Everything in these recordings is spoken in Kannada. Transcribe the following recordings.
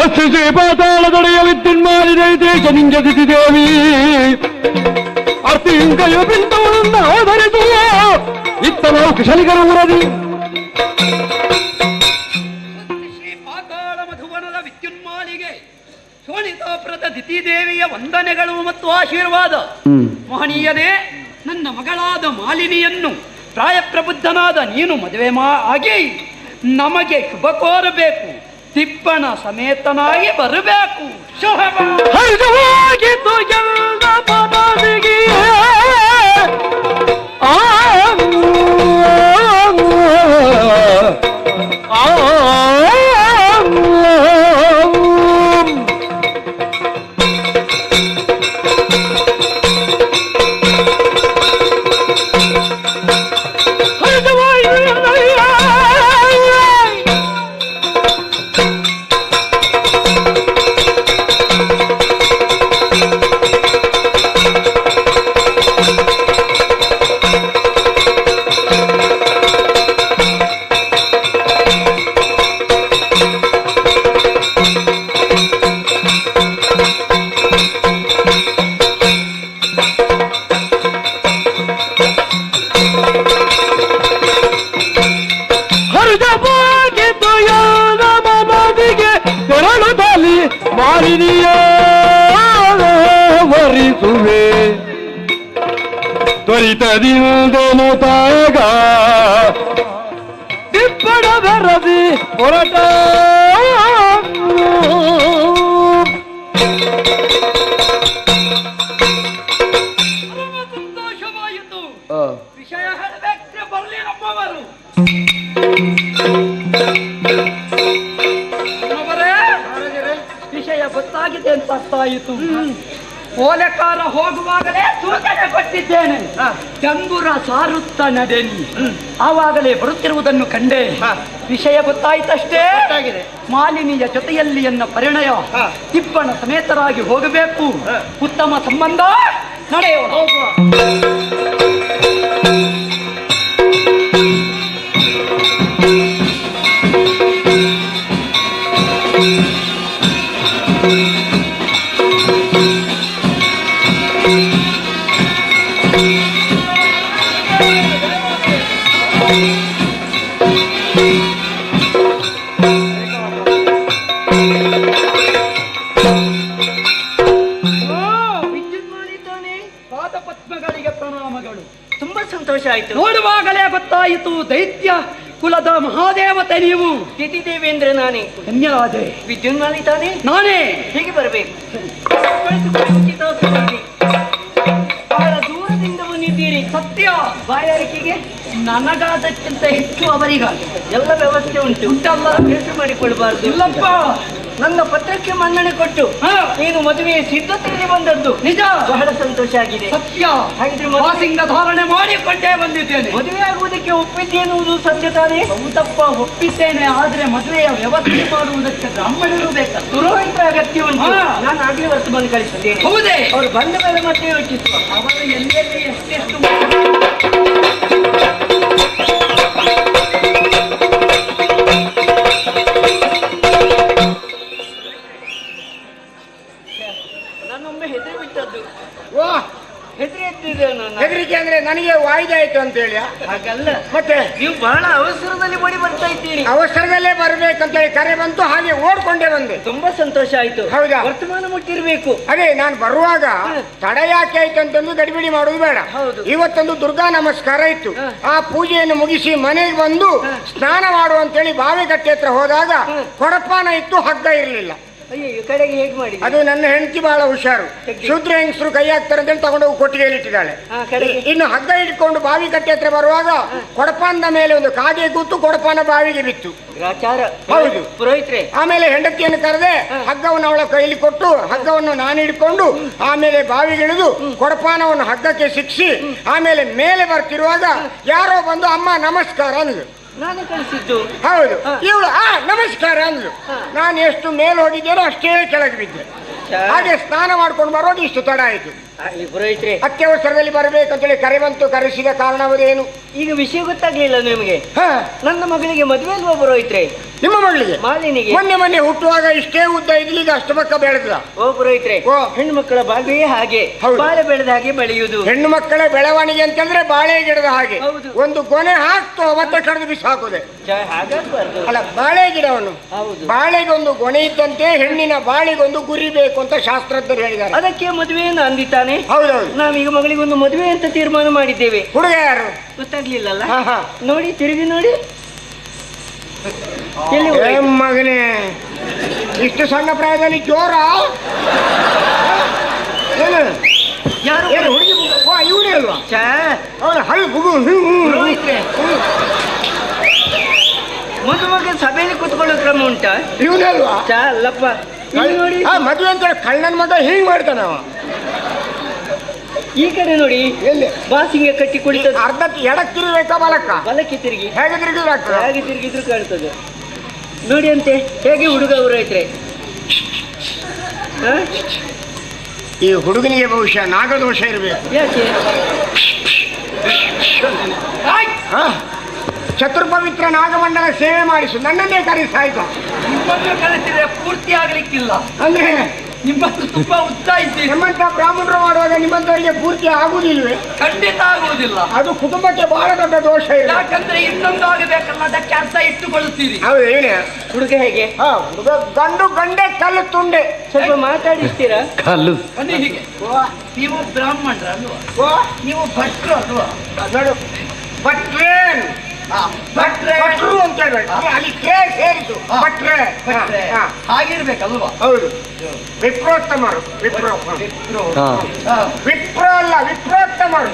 ಸಸ್ಯ ಪಾತಾಳದೊಡೆಯ ವಿದ್ಯುನ್ಮಾಲಿದೆ ದೇಶ ನಿಂಜದಿತಿ ದೇವಿ. ಅರ್ಥಿಂಕಯ ಬಿಂದವನ್ನು ಆಧರಿಸುವ ಇತ್ತ ನಾವು ಕುಶಲಿಗರ ಶ್ರೀ ಪಾತಾಳ ಮಧುವನದ ವಿದ್ಯುನ್ಮಾಲಿಗೆ ಶೋಣಿತಾಪುರದ ದಿತಿದೇವಿಯ ವಂದನೆಗಳು ಮತ್ತು ಆಶೀರ್ವಾದ. ಮಹನೀಯನೇ ನನ್ನ ಮಗಳಾದ ಮಾಲಿನಿಯನ್ನು ಪ್ರಾಯಪ್ರಬುದ್ಧನಾದ ನೀನು ಮದುವೆ ಮಾ ಆಗಿ ನಮಗೆ ಶುಭ ಕೋರಬೇಕು ತಿಪ್ಪಣ ಸಮೇತನಾಗಿ ಬರಬೇಕು ಹರಿದವಾಗಿದ್ದು ಎಲ್ಲ ಮನದಿಗೆ ಆ ವಿಷಯ ಹೇಳಬೇಕ್ರೆ ಬರಲಿ ನಮ್ಮವರು ನಮ್ಮವರೇ, ವಿಷಯ ಗೊತ್ತಾಗಿದೆ ಅಂತ ಅರ್ಥ ಆಯಿತು ಓಲೆಕಾರ ಹೋಗುವಾಗಲೇ ಸೂಚನೆ ಕೊಟ್ಟಿದ್ದೇನೆ. ಜಂಬುರ ಸಾರುತ್ತ ನಡೆನಿ. ಆವಾಗಲೇ ಬರುತ್ತಿರುವುದನ್ನು ಕಂಡೆ. ವಿಷಯ ಗೊತ್ತಾಯ್ತಷ್ಟೇ. ಮಾಲಿನಿಯ ಜೊತೆಯಲ್ಲಿ ಎನ್ನ ಪರಿಣಯ. ತಿಪ್ಪಣ ಸಮೇತರಾಗಿ ಹೋಗಬೇಕು. ಉತ್ತಮ ಸಂಬಂಧ Thank ಪಾದ ಕುಲದ ಮಹಾದೇವತೆ ನೀವು. ದೇವೇಂದ್ರ ನಾನೇ. ಧನ್ಯವಾದ. ವಿದ್ಯುನ್ಮಾಲಿ ತಾನೇ? ನಾನೇ. ಹೇಗೆ ಬರಬೇಕು? ಅವರ ದೂರದಿಂದ ಬಂದಿದ್ದೀರಿ. ಸತ್ಯ. ಬಾಯಾರಿಕೆಗೆ ನನಗಾದಕ್ಕಿಂತ ಹೆಚ್ಚು ಅವರಿಗಾಗಿ ಎಲ್ಲ ವ್ಯವಸ್ಥೆ ಉಂಟು. ಉಂಟಲ್ಲ. ಭೇಟಿ ಮಾಡಿಕೊಳ್ಬಾರ್ದು. ಇಲ್ಲಪ್ಪ. ನನ್ನ ಪತ್ರಕ್ಕೆ ಮನ್ನಣೆ ಕೊಟ್ಟು. ನೀನು ಮದುವೆಯ ಸಿದ್ಧತೆಯಲ್ಲಿ ಬಂದದ್ದು. ನಿಜ. ಬಹಳ ಸಂತೋಷ ಆಗಿದೆ. ಸತ್ಯ. ಹಾಗಿದ್ರೆ ಧಾರಣೆ ಮಾಡಿಕೊಂಡೇ ಬಂದಿದ್ದೇನೆ. ಮದುವೆ ಆಗುವುದಕ್ಕೆ ಒಪ್ಪಿದ್ದೇನುವುದು ಸತ್ಯ ತಾನೇ? ಹೌದಪ್ಪ ಒಪ್ಪಿದ್ದೇನೆ. ಆದ್ರೆ ಮದುವೆಯ ವ್ಯವಸ್ಥೆ ಮಾಡುವುದಕ್ಕೆ ಬ್ರಾಹ್ಮಣರು ಬೇಕಾ ಪುರೋಹಿತರ ಅಗತ್ಯ ನಾನು ಆಗ್ಲೇ ವರ್ತಮಾನ ಕಳಿಸಿದ್ದೇನೆ ಹೌದೇ. ಅವರು ಬಂದ ಮೇಲೆ ಮತ್ತೆ ಯೋಚಿಸುವ. ಅವರು ಎಲ್ಲೆಲ್ಲಿ ಎಷ್ಟೆಷ್ಟು ವಾಯ್ದೆ ಆಯ್ತು ಅಂತ ಹೇಳಿ ಹಾಗಲ್ಲ. ಮತ್ತೆ? ನೀವು ಬಹಳ ಅವಸರದಲ್ಲಿ ಓಡಿ ಬರ್ತಾ ಇದ್ದೀರಿ. ಅವಸರದಲ್ಲೇ ಬರ್ಬೇಕಂತ ಹೇಳಿ ಕರೆ ಬಂತು ಹಾಗೆ ಓಡ್ಕೊಂಡೆ ಬಂದೆ. ತುಂಬಾ ಸಂತೋಷ ಆಯ್ತು. ಹೌದಾ? ವರ್ತಮಾನ ಮುಟ್ಟಿರ್ಬೇಕು. ಅದೇ ನಾನು ಬರುವಾಗ ತಡ ಯಾಕೆ ಆಯ್ತು ಅಂತಂದು ಗಡಿಬಿಡಿ ಮಾಡುವುದು ಬೇಡ. ಇವತ್ತೊಂದು ದುರ್ಗಾ ನಮಸ್ಕಾರ ಇತ್ತು. ಆ ಪೂಜೆಯನ್ನು ಮುಗಿಸಿ ಮನೆಗೆ ಬಂದು ಸ್ನಾನ ಮಾಡು ಅಂತೇಳಿ ಬಾವಿ ಕಟ್ಟೆ ಹತ್ರ ಹೋದಾಗ. ಕೊಡಪಾನ ಇತ್ತು ಹಗ್ಗ ಇರಲಿಲ್ಲ. ಅಯ್ಯೋ ಈ ಕಡೆಗೆ ಹೇಗೆ ಮಾಡಿ ಅದು ನನ್ನ ಹೆಂಡತಿ ಬಹಳ ಹುಷಾರು? ಶೂದ್ರ ಹೆಂಗಸರು ಕೈ ಹಾಕ್ತಾರೆ ಅಂತೇಳಿ ತಗೊಂಡೋಗಿ ಕೊಟ್ಟಿಗೆಯಲ್ಲಿ ಇಟ್ಟಿದ್ದಾಳೆ? ಇನ್ನು ಹಗ್ಗ ಇಟ್ಕೊಂಡು ಬಾವಿ ಕಟ್ಟೆ ಹತ್ರ ಬರುವಾಗ ಕೊಡಪಾನದ ಮೇಲೆ ಒಂದು ಕಾಗೆ ಕೂತು ಕೊಡಪಾನ ಬಾವಿಗೆ ಬಿತ್ತು. ಹೌದು. ಪುರೋಹಿತ್ರೆ. ಆಮೇಲೆ ಹೆಂಡತಿಯನ್ನು ಕರೆದೆ ಹಗ್ಗವನ್ನು ಅವಳ ಕೈಲಿ ಕೊಟ್ಟು ಹಗ್ಗವನ್ನು ನಾನು ಹಿಡ್ಕೊಂಡು ಆಮೇಲೆ ಬಾವಿಗಿಳಿದು ಕೊಡಪಾನವನ್ನು ಹಗ್ಗಕ್ಕೆ ಸಿಕ್ಸಿ ಆಮೇಲೆ ಮೇಲೆ ಬರ್ತಿರುವಾಗ ಯಾರೋ ಬಂದು ಅಮ್ಮ ನಮಸ್ಕಾರ ಅಂದ್ಲು. ನಾನು ಕಳಿಸಿದ್ದು. ಹೌದು. ಇವಳು ಆ ನಮಸ್ಕಾರ ಅಂದ್ಲು. ನಾನು ಎಷ್ಟು ಮೇಲೆ ಹೋಗಿದ್ದೇನೋ ಅಷ್ಟೇ ಕೆಳಗೆ ಬಿದ್ದೆ. ಹಾಗೆ ಸ್ನಾನ ಮಾಡ್ಕೊಂಡು ಬರೋದು ಇಷ್ಟು ತಡ ಆಯ್ತು. ಅತ್ಯವಸರದಲ್ಲಿ ಬರಬೇಕಂತೇಳಿ ಕರೆ ಬಂತು ಕರೆಸಿದ ಕಾರಣವದೇನು ಈಗ ವಿಷಯ ಗೊತ್ತಾಗ್ಲಿಲ್ಲ ನಿಮಗೆ. ಹ. ನನ್ನ ಮಗಳಿಗೆ ಮದುವೆ ಅಲ್ವಾ ಪುರೋಹಿತ್ರೆ ನಿಮ್ಮ ಮಗಳಿಗೆ? ಮಾಲಿನಿಗೆ. ಮೊನ್ನೆ ಮೊನ್ನೆ ಹುಟ್ಟುವಾಗ ಇಷ್ಟೇ ಉದ್ದ ಇದ್ಲಿ ಈಗ ಅಷ್ಟು ಪಕ್ಕ ಬೆಳೆದ ಓ ಪುರೋಹಿತ್ರೆ ಓ. ಹೆಣ್ಣು ಮಕ್ಕಳ ಬಾಳೆ ಹಾಗೆ ಬಾಳೆ ಬೆಳೆದ ಹಾಗೆ ಬೆಳೆಯುವುದು. ಹೆಣ್ಣು ಮಕ್ಕಳ ಬೆಳವಣಿಗೆ ಅಂತಂದ್ರೆ ಬಾಳೆ ಗಿಡದ ಹಾಗೆ. ಒಂದು ಗೊನೆ ಹಾಕ್ತು ಮತ್ತೆ ಕಡಿದು ಬಿಸಿ ಹಾಕುದೆ ಅಲ್ಲ ಬಾಳೆ ಗಿಡವನ್ನು. ಹೌದು. ಬಾಳೆಗೊಂದು ಗೊನೆ ಇದ್ದಂತೆ ಹೆಣ್ಣಿನ ಬಾಳೆಗೊಂದು ಗುರಿ ಬೇಕು ಅಂತ ಶಾಸ್ತ್ರಜ್ಞರು ಹೇಳಿದ್ದಾರೆ. ಅದಕ್ಕೆ ಮದುವೆಯನ್ನು ಅಂದಿದ್ದಾನೆ. ಹೌದೌದು. ನಾವೀಗ ಮಗಳಿಗೆ ಒಂದು ಮದುವೆ ಅಂತ ತೀರ್ಮಾನ ಮಾಡಿದ್ದೇವೆ. ಹುಡುಗ ಯಾರು ಗೊತ್ತಾಗ್ಲಿಲ್ಲಲ್ಲ? ಹಾ, ಹಾ. ನೋಡಿ ತಿರುಗಿ ನೋಡಿ. ಎಲ್ಲಿ ಏ ಮಗನೇ. ಇಷ್ಟು ಸಣ್ಣ ಪ್ರಾಯದಲ್ಲಿ ಜೋರ? ಏನು? ಯಾರು? ಏನು ಹುಡುಗಿ ಓ ಇವನೇ ಅಲ್ವಾ? ಛಾ, ಅವನ ಹಳಿ ಬುಗು ಹ್ಮ್, ಹ್ಮ್, ಹ್ಮ್. ಪುರೋಹಿತ್ರೆ. ಮದುವಾಗ ಸಭೆಯಲ್ಲಿ ಕೂತ್ಕೊಳ್ಳೋ ಕ್ರಮ ಉಂಟಾ? ಇವನೇ ಅಲ್ವಾ? ಚಾ ಅಲ್ಲಪ್ಪ. ಇಲ್ಲಿ ನೋಡಿ. ಆ ಮದುವೆ ಅಂತ ಕಳ್ಳನ ಮಗ ಹಿಂಗ್ ಮಾಡ್ತಾನ ಅವ. ಈ ಕಡೆ ನೋಡಿ ಎಲ್ಲಿ? ಬಾಸಿಂಗೆ ಕಟ್ಟಿ ಕುಳಿತ ಅರ್ಧಕ್ಕೆ ಎಡಕ್ಕೆ ತಿರುಗಬೇಕಾ ಬಲಕ್ಕ? ಬಲಕ್ಕೆ ತಿರುಗಿ. ಹೇಗೆ ತಿರುಗಿದ್ರೆ ಆಗ್ತದೆ ಹೇಗೆ ತಿರುಗಿದ್ರು ಕಾಣ್ತದೆ. ನೋಡಿ ಅಂತೆ ಹೇಗೆ ಹುಡುಗ ಅವರು ಐತ್ರೆ ಹ? ಈ ಹುಡುಗನಿಗೆ ಬಹುಶಃ ನಾಗದೋಷ ಇರಬೇಕು. ಯಾಕೆ? ಚತುರ್ಪವಿತ್ರ ನಾಗಮಂಡಲ ಸೇವೆ ಮಾಡಿಸು. ನನ್ನನ್ನೇ ಕರೆಸಾಯ್ತು ಇದ್ದ ಪೂರ್ತಿ ಆಗ್ಲಿಕ್ಕಿಲ್ಲ. ಅಂದ್ರೆ? ನಿಮ್ಮನ್ನು ತುಂಬಾ ಇದ್ದೀರಿ. ನಮ್ಮಂತ ಬ್ರಾಹ್ಮಣರು ಮಾಡುವಾಗ ನಿಮ್ಮಂತವರಿಗೆ ಪೂರ್ತಿ ಆಗುದಿಲ್ವೇ ಖಂಡಿತ ಆಗುವುದಿಲ್ಲ. ಅದು ಕುಟುಂಬಕ್ಕೆ ಬಹಳ ದೊಡ್ಡ ದೋಷ ಇದೆ. ಯಾಕಂದ್ರೆ ಇನ್ನೊಂದು ಆಗಬೇಕಲ್ಲ ಅದಕ್ಕೆ ಅರ್ಥ ಇಟ್ಟುಕೊಳ್ಳುತ್ತೀರಿ. ಹೌದು ಏನೇ ಹುಡುಗ ಹೇಗೆ? ಹಾ ಹುಡುಗ ಗಂಡು ಗಂಡೆ ಕಲ್ಲು ತುಂಡೆ. ಸ್ವಲ್ಪ ಮಾತಾಡಿಸ್ತೀರಾ? ಕಲ್ಲು. ಬನ್ನಿ ಹೀಗೆ. ನೀವು ಬ್ರಾಹ್ಮಣರ ಅಲ್ವಾ ಓ, ನೀವು ಭಟ್ರು ಅಲ್ವಾ? ನೋಡು. ಭಟ್ರೇನ್. ಭಟ್ರೆ. ಭಟ್ರು ಅಂತ ಹೇಳ್ಬೇಡ ಅಲ್ಲಿ ಕೇ ಸೇರಿತು. ಭಟ್ರೆ. ಹಾಗಿರ್ಬೇಕಲ್ವಾ? ಹೌದು. ವಿಪ್ರೋತ್ತಮರು. ವಿಪ್ರೋ. ವಿಪ್ರೋ. ವಿಪ್ರೋ ಅಲ್ಲ ವಿಪ್ರೋತ್ತಮರು.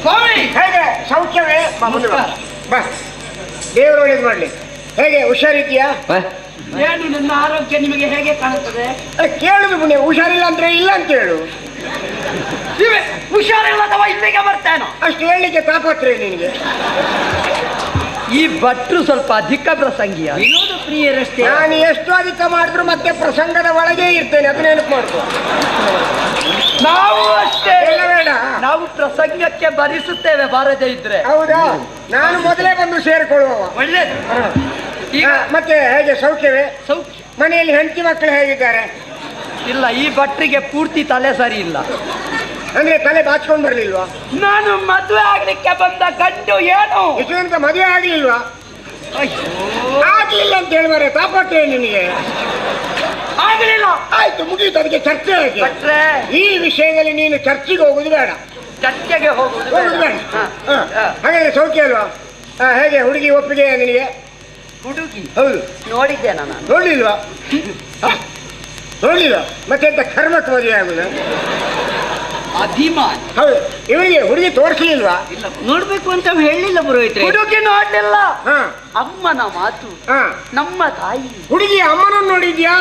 ಸ್ವಾಮಿ! ಹೇಗೆ? ಸೌಖ್ಯವೇ ಬಾ, ಮುಂದೆ ಬಾ. ನಮಸ್ಕಾರ. ಬಾ. ದೇವರು ಒಳ್ಳೇದು ಮಾಡ್ಲಿ. ಹೇಗೆ ಹುಷಾರಿದ್ಯಾ? ಏನು ನನ್ನ ಆರೋಗ್ಯ ನಿಮಗೆ ಹೇಗೆ ಕಾಣುತ್ತದೆ? ಕೇಳುದು ಮುನ್ನೆ ಹುಷಾರಿಲ್ಲ ಅಂದ್ರೆ ಇಲ್ಲ ಅಂತ ಹೇಳು. ನೀವೇ ಹುಷಾರಿಲ್ಲದವ ಇಲ್ಲಿಗೆ ಬರ್ತೇನೋ? ಅಷ್ಟು ಹೇಳಿಕೆ ತಾಪತ್ರೆ ನಿನಗೆ? ಈ ಭಟ್ರು ಸ್ವಲ್ಪ ಅಧಿಕ ಪ್ರಸಂಗಿಯ. ವಿನೋದ ಪ್ರಿಯರಷ್ಟೇ. ನಾನು ಎಷ್ಟು ಅಧಿಕ ಮಾಡಿದ್ರು ಮತ್ತೆ ಪ್ರಸಂಗದ ಒಳಗೆ ಇರ್ತೇನೆ. ಅದನ್ನ ನೆನಪು ಮಾಡ್ಕೊ. ನಾವು ಅಷ್ಟೇ. ಬೇಡ. ನಾವು ಪ್ರಸಂಗಕ್ಕೆ ಭರಿಸುತ್ತೇವೆ ಬಾರದೆ ಇದ್ರೆ. ಹೌದಾ? ನಾನು ಮೊದಲೇ ಬಂದು ಸೇರಿಕೊಳ್ಳುವ ಒಳ್ಳೇದು. ಈಗ ಮತ್ತೆ ಹೇಗೆ ಸೌಖ್ಯವೇ? ಸೌಖ್ಯ. ಮನೆಯಲ್ಲಿ ಹೆಂಡತಿ ಮಕ್ಕಳು ಹೇಗಿದ್ದಾರೆ? ಇಲ್ಲ ಈ ಭಟ್ರಿಗೆ ಪೂರ್ತಿ ತಲೆ ಸರಿ ಇಲ್ಲ. ಅಂದ್ರೆ ತಲೆ ಬಾಚ್ಕೊಂಡ್ ಬರ್ಲಿಲ್ವಾ? ನಾನು ಮದುವೆ ಆಗ್ಲಿಕ್ಕೆ ಬಂದ ಗಂಡು ಏನು? ಇಷ್ಟು ಮದುವೆ ಆಗ್ಲಿಲ್ವಾ? ಆಗ್ಲಿಲ್ಲ ಅಂತ ಹೇಳ್ಬಾರೆ ತಾಪಟ್ಟೆ ನಿನಗೆ. ಆಗ್ಲಿಲ್ಲ. ಆಯ್ತು ಮುಗೀತು ಅದಕ್ಕೆ ಚರ್ಚೆ ಭಟ್ರೆ ಈ ವಿಷಯದಲ್ಲಿ ನೀನು ಚರ್ಚೆಗೆ ಹೋಗುದು ಬೇಡ. ಚರ್ಚೆಗೆ ಹೋಗುದು ಹೋಗುದು ಬೇಡ. ಹಾಗಾದ್ರೆ ಸೌಖ್ಯ ಅಲ್ವಾ? ಹೇಗೆ ಹುಡುಗಿ ಒಪ್ಪಿಗೆ ನಿನಗೆ? ಹುಡುಗಿ? ಹೌದು. ನೋಡಿದ್ದೆ ನಾನು? ನೋಡ್ಲಿಲ್ವಾ? ನೋಡ್ಲಿಲ್ವಾ? ಮತ್ತೆ ಎಂತ ಕರ್ಮಕ್ಕೆ ಮದುವೆ ಆಗುದ? ಅಭಿಮಾನ. ಹೌದು ಇವರಿಗೆ ಹುಡುಗಿ ತೋರಿಸಲಿಲ್ವಾ? ನೋಡ್ಬೇಕು ಅಂತ ಹೇಳಿಲ್ಲ ಪುರೋಹಿತ್ರೆ. ಹುಡುಗಿ ನೋಡ್ಲಿಲ್ಲ ಅಮ್ಮನ ಮಾತು ನಮ್ಮ ತಾಯಿ. ಹುಡುಗಿ ಅಮ್ಮನನ್ನು ನೋಡಿದ್ಯಾ?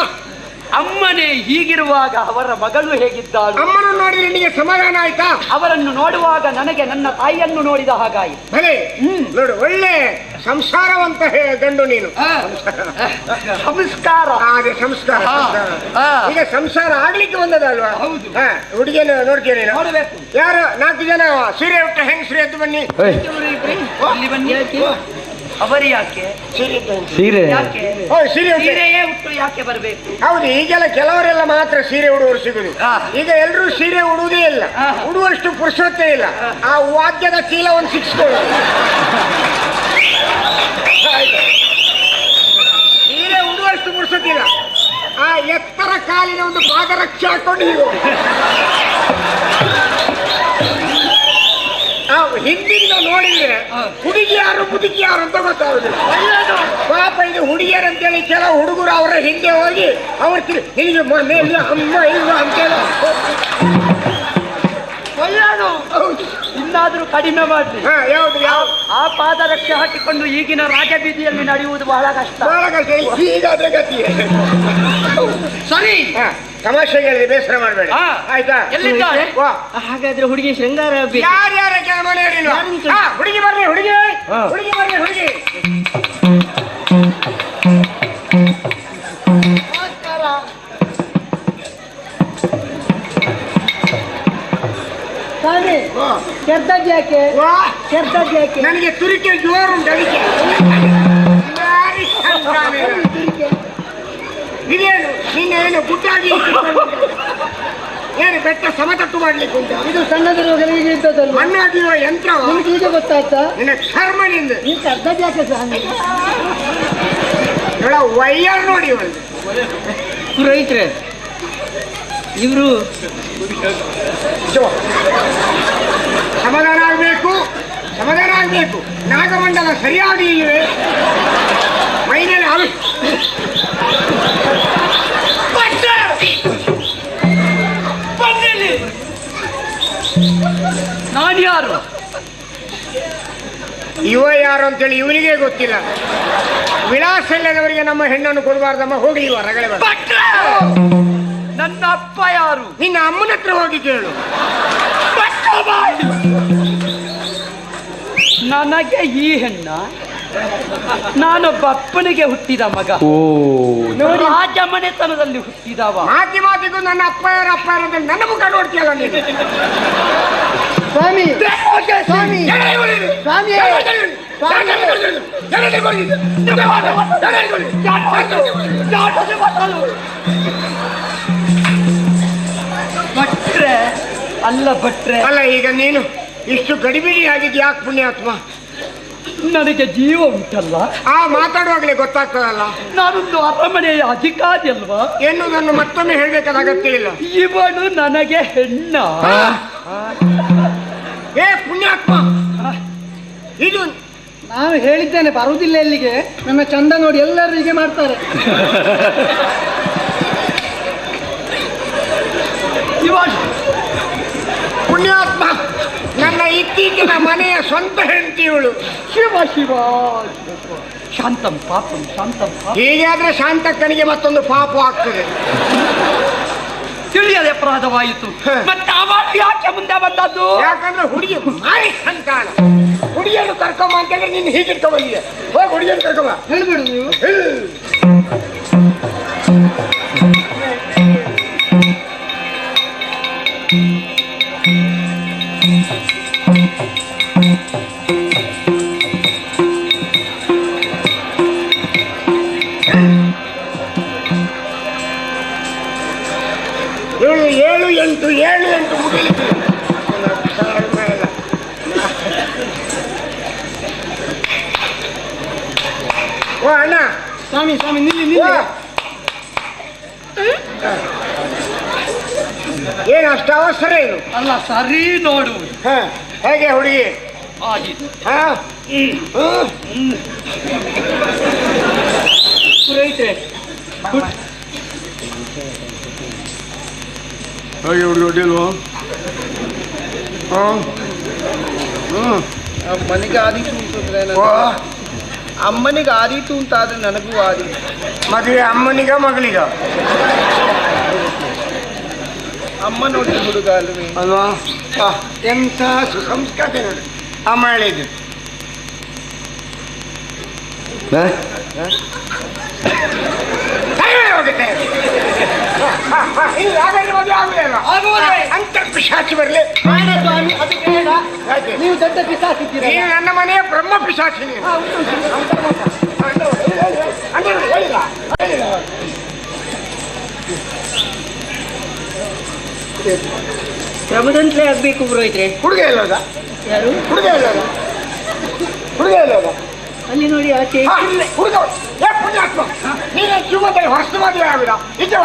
ಅಮ್ಮನೇ ಹೀಗಿರುವಾಗ ಅವರ ಮಗಳು ಹೇಗಿದ್ದಾಳು? ಅಮ್ಮನ ನೋಡಿ ನಿನಗೆ ಸಮಾಧಾನ ಆಯ್ತಾ? ಅವರನ್ನು ನೋಡುವಾಗ ನನಗೆ ನನ್ನ ತಾಯಿಯನ್ನು ನೋಡಿದ ಹಾಗಾಯಿತು ಭಲೆ. ನೋಡು ಒಳ್ಳೆ ಸಂಸಾರವಂತ ಹೇ- ಗಂಡು ನೀನು. ಸಂಸ್ಕಾರ. ಆ, ಅದೇ ಸಂಸ್ಕಾರ ಹಾ, ಹಾ. ಈಗ ಸಂಸಾರ ಆಗ್ಲಿಕ್ಕೆ ಬಂದದಲ್ವಾ? ಹೌದು. ಹಾ ಹುಡುಗಿಯನ್ನು ನೋಡ್ತೀನಿ ನೀನು? ನೋಡಬೇಕು. ಯಾರು? ನಾಲ್ಕು ಜನ ಸೀರೆ ಉಟ್ಟ ಹೆಂಗಸ್ರು ಎದ್ದು ಬನ್ನಿ? ಇಲ್ಲಿ ಬನ್ನಿ? ಅವರು ಯಾಕೆ? ಸೀರೆ ಸೀರೆ. ಯಾಕೆ? ಓ ಸೀರೆ ಉಟ್ಟ ಸೀರೆಯೇ ಉಟ್ಟು ಯಾಕೆ ಬರಬೇಕು? ಹೌದು ಈಗೆಲ್ಲ ಕೆಲವರೆಲ್ಲ ಮಾತ್ರ ಸೀರೆ ಉಡುವರು ಸಿಗುದು ಹಾ. ಈಗ ಎಲ್ಲರೂ ಸೀರೆ ಉಡುವುದೇ ಇಲ್ಲ. ಹಾ. ಉಡುವಷ್ಟು ಪುರುಷೊತ್ತೇ ಇಲ್ಲ. ಆ ವಾದ್ಯದ ಚೀಲ ಸಿಕ್ಸ್ಕೊಳ್ಳು ಆಯ್ತು. ಸೀರೆ ಉಡುವಷ್ಟು ಪುರುಷೊತ್ತಿಲ್ಲ ಆ ಎತ್ತರ ಕಾಲಿನ ಒಂದು ಪಾದರಕ್ಷೆ ಹಾಕೊಂಡು ಹೀಗೆ. ಆ ಹಿಂದಿನಿಂದ ನೋಡಿದ್ರೆ ಹುಡುಗಿಯಾರು ಹುಡುಗಿ ಯಾರು ಮುದುಕಿ ಯಾರು ಅಂತ ಗೊತ್ತಾಗುದಿಲ್ಲ. ಪಾಪ ಇದು ಹುಡುಗಿಯರಂತೇಳಿ ಕೆಲವು ಹುಡುಗರು ಅವರ ಹಿಂದೆ ಹೋಗಿ ಅವ್ರ ಹಿಂಗೆ ನಿನಗೆ ಮೊನ್ನೆ ಇಲ್ಲ ಅಮ್ಮ ಇಲ್ಲ ಅಂತೇಳಿ ಒಳ್ಳೆಯದು. ಇನ್ನಾದರೂ ಕಡಿಮೆ ಮಾಡಿ ಹಾ ಪಾದ ಯಾವ ಆ ಪಾದರಕ್ಷೆ ಹಾಕಿಕೊಂಡು ಈಗಿನ ರಾಜಬೀದಿಯಲ್ಲಿ ನಡೆಯುವುದು ಬಹಳ ಕಷ್ಟ. ಬಹಳ ಕಷ್ಟ. ಈಗಾದ್ರೆ ಗತಿಯೇ ಗತಿ. ಸರಿ ತಮಾಷೆ ಹೇಳಿದ್ರೆ ಬೇಸರ ಮಾಡಬೇಡ ಹಾ. ಆಯ್ತಾ ಎಲ್ಲಿದ್ದಾಳೆ? ವಾ. ಹಾಗಾದ್ರೆ ಹುಡುಗಿ ಶೃಂಗಾರ ಬೇಕು ಯಾರ್ಯಾರ ಕೆಲ ಮನೆಯವರಿಲ್ವಾ ಯಾರನ್ನು ಕೇಳು? ಹುಡುಗಿ ಬರ್ರಿ ಹುಡುಗಿ ಹುಡುಗಿ ಬರ್ರಿ ಹುಡುಗಿ ಸ್ವಾಮಿ ವಾ. ಕೆಟ್ಟದ್ದು ಯಾಕೆ ವಾ, ಕೆಟ್ಟದ್ದು ಯಾಕೆ ನನಗೆ ತುರಿಕೆ ಜೋರು ಉಂಟು ಅದಕ್ಕೆ. ಬಾರಿ ಇದೇನು? ನಿನ್ನೆ ಏನು ಗುಡ್ಡಾಗಿ ಏನು ಬೆಟ್ಟ ಸಮತಟ್ಟು ಮಾಡ್ಲಿಕ್ಕೆ ಉಂಟು? ಇದು ಸಣ್ಣದಿರುವಾಗ ಈಗ ಇದ್ದದಲ್ವ ಮಣ್ಣಾಗಿರುವ ಯಂತ್ರ ನಿಮ್ಗೆ ಈಗ ಗೊತ್ತಾಯ್ತಾ? ನಿನ್ನ ಕರ್ಮ ನಿಂದು ನೀವು ಅರ್ಧ ಯಾಕೆ ವೈಯರ್ ಇವಳ ನೋಡಿ ಒಂದು ಪುರೋಹಿತ್ರೆ ಇವರು ಸಮಾಧಾನ ಆಗಬೇಕು ಸಮಾಧಾನ ಆಗಬೇಕು. ನಾಗಮಂಡಲ ಸರಿಯಾಗಿ ಇವೆ ಮೈನಲ್ಲಿ ಹಾಲು ನಾನು ಯಾರು? ಇವ ಯಾರು ಅಂತೇಳಿ ಇವನಿಗೆ ಗೊತ್ತಿಲ್ಲ. ವಿಳಾಸ ಇಲ್ಲದವರಿಗೆ ನಮ್ಮ ಹೆಣ್ಣನ್ನು ಕೊಡಬಾರ್ದಮ್ಮ ಹೋಗಿ ಇವ ರಗಳೆ ನನ್ನ ಅಪ್ಪ ಯಾರು? ನಿನ್ನ ಅಮ್ಮನ ಹತ್ರ ಹೋಗಿ ಕೇಳು. ನನಗೆ ಈ ಹೆಣ್ಣ ನಾನೊಬ್ಬ ಅಪ್ಪನಿಗೆ ಹುಟ್ಟಿದ ಮಗ. ಓ. ರಾಜ ಮನೆತನದಲ್ಲಿ ಹುಟ್ಟಿದವ. ಮಾತಿ ಮಾತಿಗೂ ನನ್ನ ಅಪ್ಪ ಯಾರ ಅಪ್ಪ ಯಾರು ಅಂತ ನನ್ನ ಮುಖ ನೋಡ್ತೀಯಲ್ಲ ನೀನು? ಸ್ವಾಮಿ ಸ್ವಾಮಿ ಸ್ವಾಮಿ. ಭಟ್ರೆ ಅಲ್ಲ ಭಟ್ರೆ. ಅಲ್ಲ ಈಗ ನೀನು ಇಷ್ಟು ಗಡಿಬಿಡಿ ಆಗಿದ್ಯಾಕೆ ಪುಣ್ಯಾತ್ಮ? ನನಗೆ ಜೀವ ಉಂಟಲ್ಲ. ಆ ಮಾತಾಡುವಾಗಲೇ ಗೊತ್ತಾಗ್ತದಲ್ಲ? ನಾನೊಂದು ಅರಮನೆಯ ಅಧಿಕಾರಿ ಅಲ್ವಾ? ಎನ್ನುವುದನ್ನು ಮತ್ತೊಮ್ಮೆ ಹೇಳಬೇಕಾದ ಅಗತ್ಯ ಇಲ್ಲ. ಇವನು ನನಗೆ ಹೆಣ್ಣ. ಏ ಪುಣ್ಯಾತ್ಮ! ಇದು ನಾನು ಹೇಳಿದ್ದೇನೆ ಬರುವುದಿಲ್ಲ ಎಲ್ಲಿಗೆ? ನನ್ನ ಚಂದ ನೋಡಿ ಎಲ್ಲರೂ ಹೀಗೆ ಮಾಡ್ತಾರೆ. ಇವನು ಪುಣ್ಯಾತ್ಮ ಇತ್ತೀಚಿನ ಮನೆಯ ಸ್ವಂತ ಹೆಂಡತಿಯವಳು ಶಿವ ಶಿವ ಶಾಂತಂ ಪಾಪಂ ಶಾಂತಂ ಹೀಗಾದ್ರೆ ಶಾಂತಕ್ಕನಿಗೆ ಮತ್ತೊಂದು ಪಾಪ ಆಗ್ತದೆ. ತಿಳಿಯದೆ ಅಪರಾಧವಾಯಿತು. ಮತ್ತೆ ಅವಳು ಯಾಕೆ ಮುಂದೆ ಬಂದದ್ದು? ಯಾಕಂದ್ರೆ ಹುಡುಗಿ ಮಾರಿ ಸಂತಾನ. ಹುಡುಗಿಯನ್ನು ಕರ್ಕೊಂಬ ಅಂತಂದ್ರೆ ನೀನು ಹೀಗಿಟ್ಕೊಂಬಂದಿದೆ ಹೋಗಿ ಹುಡುಗಿಯನ್ನು ಕರ್ಕೊಂಬ. ಹೇಳ್ಬಿಡು ನೀವು. ಎಂಟು ಅಂತ ಮುಗಿಲಿಕ್ಕೆ ಓ ಅಣ್ಣ. ಸ್ವಾಮಿ ಸ್ವಾಮಿ ನಿಲ್ಲಿ. ನಿಲ್ಲಿ. ಏನು ಅಷ್ಟು ಅವಸರ ಏನು? ಅಲ್ಲ ಸರಿ ನೋಡು. ಹ, ಹೇಗೆ ಹುಡುಗಿ? ಹ? ಪುರೋಹಿತ್ರೆ ಹೇಗೆ ಹುಡುಗಿ ಹೊಡಿಲ್ವ ಹ್ಮ್ ಹ್ಮ್ ಅಮ್ಮನಿಗೆ ಆದೀತು ಅಂತಂದ್ರೆ ಓ ಅಮ್ಮನಿಗೆ ಆದೀತು ಅಂತ ಆದ್ರೆ ನನಗೂ ಆದೀತು ಮದುವೆ ಅಮ್ಮನಿಗ ಮಗಳಿಗ ಅಮ್ಮ ನೋಡಿ ಹುಡುಗ ಅಲ್ವೇ ಅಲ್ವಾ ಆ, ಎಂಥ ಸುಸಂಸ್ಕೃತಿ ನೋಡಿ ಅಮ್ಮ ಹೇಳಿದ್ದು ಟೈಮೇ ಹೋಗುತ್ತೆ ಹ, ಹ, ಇಲ್ಲ, ಹಾಗಾದ್ರೆ ಮದುವೆ ಆಗುದೇ ಅಲ್ಲ. ಅಂತ ಪಿಶಾಚಿ ಬರಲಿ. ಸ್ವಾಮಿ ಅದು ಬೇಡ. ನೀವು ದೊಡ್ಡ ಪಿಶಾಚಿ ನೀನು ನನ್ನ ಮನೆಯ ಬ್ರಹ್ಮ ಪಿಶಾಚಿ ನೀನು. ಅಂದ್ರೆ ಹೇಳಿಲ್ಲ ಹೇಳಿಲ್ಲ ಪ್ರಭುದಂತ್ಲೆ ಆಗ್ಬೇಕು ಪುರೋಹಿತ್ರೆ. ಹುಡುಗ ಎಲ್ಲೋದ? ಯಾರು? ಹುಡುಗ ಎಲ್ಲೋದ? ಹುಡುಗ ಎಲ್ಲೋದ? ಅಲ್ಲಿ ನೋಡಿ ಆಚೆ ಹಾ, ಹುಡುಗ. ಏ ಪುಣ್ಯಾತ್ಮ. ನೀನು ಜೀವನದಲ್ಲಿ ಹೊಸ ಮದುವೆ ಆಗುದ ನಿಜವ?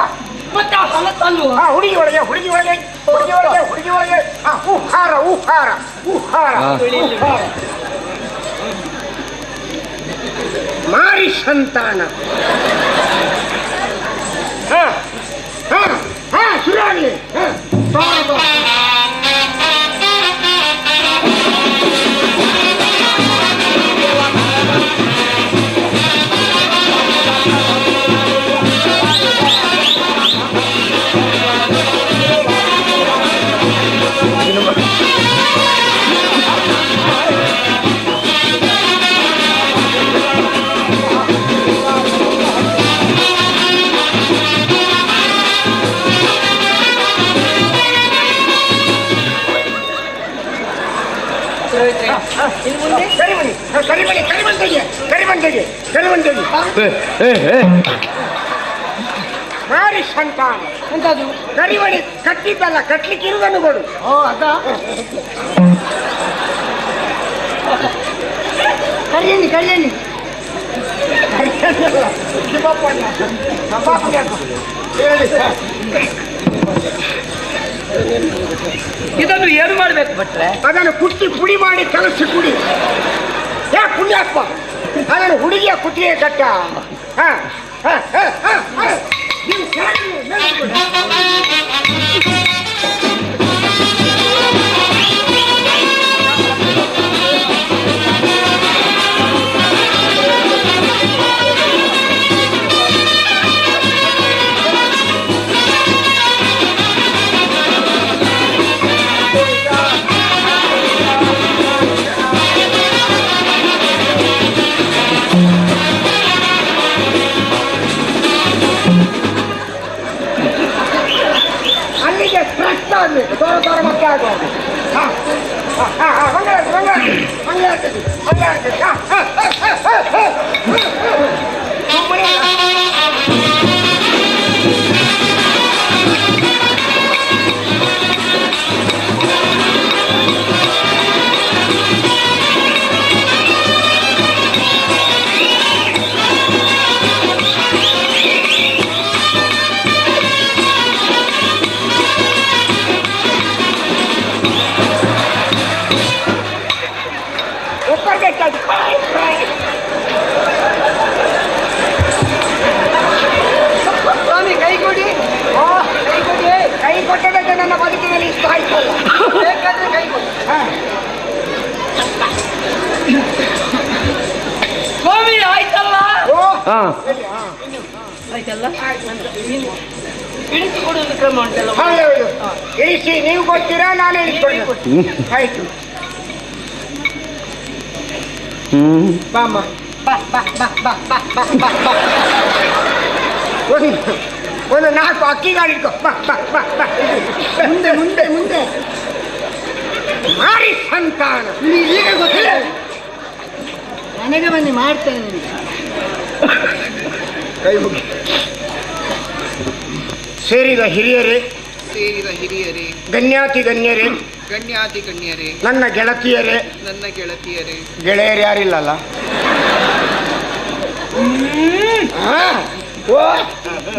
ಮತ್ತೆ ಆ ಹೊಲತ್ತಲ್ವ ಹಾ ಹುಡುಗಿ ಒಳಗೆ ಹುಡುಗಿ ಒಳಗೆ ಹುಡುಗಿ ಒಳಗೆ ಹುಡುಗಿ ಒಳಗೆ ಹಾ ಉಹಾರ ಉಹಾರ ಉಹಾರ ಉಹಾರ. ಮಾರಿ ಸಂತಾನ ಹಾ ಹಾ ಹಾ ಶುರು ಆಗಲಿ ಹಾ ಏ. ಮಾರಿ ಸಂತಾನ. ಎಂತದು ಕರಿವಣಿ ಕಟ್ಟಿದ್ದಲ್ಲ ಕಟ್ಲಿಕ್ಕೆ ಇರುವುದನ್ನು ಕೊಡು. ಓ ಅದ? ಕರಿಯಣ್ಣಿ ಕರಿಯಣ್ಣಿ. ಇದನ್ನು ಏನು ಮಾಡ್ಬೇಕು ಬಿಟ್ರೆ ಅದನ್ನು ಕುಟ್ಟಿ ಪುಡಿ ಮಾಡಿ ಕಲಸಿ ಕುಡಿ. ಯಾ ಪುಣ್ಯಾತ್ಮ? ಅದನ್ನು ಹುಡುಗಿಯ ಕುತ್ತಿಗೆ ಕಟ್ಟ ನೀವು வங்காளத்து வங்காளத்து வங்காளத்து வங்காளத்து Vamos. Va, va, va, va, va, va, va, va. ಒಂದು ಒಂದು ನಾಲ್ಕು ಅಕ್ಕಿಗಳಿಟ್ಕೊ ಬಾ ಮುಂದೆ ಮುಂದೆ ಮುಂದೆ ಮಾರಿ ಸಂತಾನ ಈಗ ಗೊತ್ತಿಲ್ಲ ನನಗೆ ಬನ್ನಿ ಮಾಡ್ತೇನೆ ಕೈ ಹೋಗಿ ಸೇರಿದ ಹಿರಿಯರೇ. ಸೇರಿದ ಹಿರಿಯರೇ. ಗಣ್ಯಾತಿ ಗಣ್ಯರೇ ಗಣ್ಯಾತಿ ಗಣ್ಯರೇ. ನನ್ನ ಗೆಳತಿಯರೇ. ನನ್ನ ಗೆಳತಿಯರೇ. ಗೆಳೆಯರು ಯಾರಿಲ್ಲಲ್ಲ? ಆ, ಓ,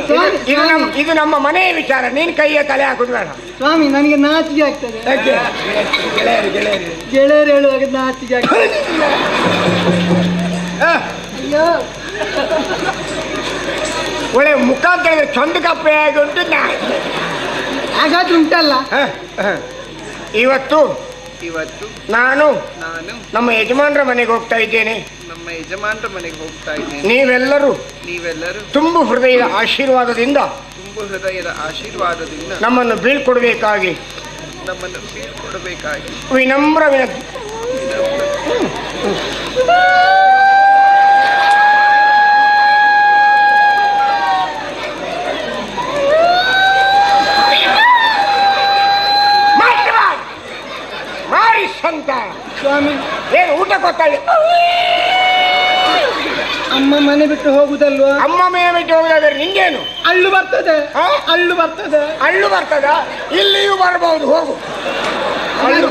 ಇದು- ಇದು ನಮ್ಮ ಇದು ನಮ್ಮ ಮನೆಯ ವಿಚಾರ. ನೀನ್ ಕೈಯ ತಲೆ ಹಾಕುದು ಬೇಡ. ಸ್ವಾಮಿ ನನಗೆ ನಾಚಿಕೆ ಆಗ್ತದೆ. ಯಾಕೆ? ಗೆಳೆಯರು ಗೆಳೆಯರು. ಗೆಳೆಯರು ಹೇಳುವಾಗ ನಾಚಿಕೆ ಆಗ್ತದೆ. ಆ, ಅಯ್ಯೋ. ಒಳ್ಳೆ ಮುಖ ಚಂದ ಕಪ್ಪೆ ಆಗಿ ಉಂಟು ನಾ ಹಾಗಾದ್ರೆ ಉಂಟಲ್ಲ. ಇವತ್ತು ಇವತ್ತು ನಾನು ನಾನು ನಮ್ಮ ಯಜಮಾನರ ಮನೆಗೆ ಹೋಗ್ತಾ ಇದ್ದೇನೆ. ನಮ್ಮ ಯಜಮಾನರ ಮನೆಗೆ ಹೋಗ್ತಾ ಇದ್ದೇನೆ. ನೀವೆಲ್ಲರೂ ನೀವೆಲ್ಲರೂ ತುಂಬು ಹೃದಯದ ಆಶೀರ್ವಾದದಿಂದ ತುಂಬು ಹೃದಯದ ಆಶೀರ್ವಾದದಿಂದ ನಮ್ಮನ್ನು ಬೀಳ್ಕೊಡ್ಬೇಕಾಗಿ. ನಮ್ಮನ್ನು ಬೀಳ್ಕೊಡ್ಬೇಕಾಗಿ. ವಿನಮ್ರ ವಿನಂತಿ. ಸಂತಾನ ಸ್ವಾಮಿ. ಏನು ಊಟ ಕೊತ್ತಾಳೆ ಅಮ್ಮ ಮನೆ ಬಿಟ್ಟು ಹೋಗುದಲ್ವಾ? ಅಮ್ಮ ಮನೆ ಬಿಟ್ಟು ಹೋಗುದಾದ್ರೆ ನಿಂಗೇನು? ಅಳ್ಳು ಬರ್ತದೆ. ಆ? ಅಳ್ಳು ಬರ್ತದೆ. ಅಳ್ಳು ಬರ್ತದ? ಇಲ್ಲಿಯೂ ಬರಬಹುದು ಹೋಗು. ಅಳ್ಳು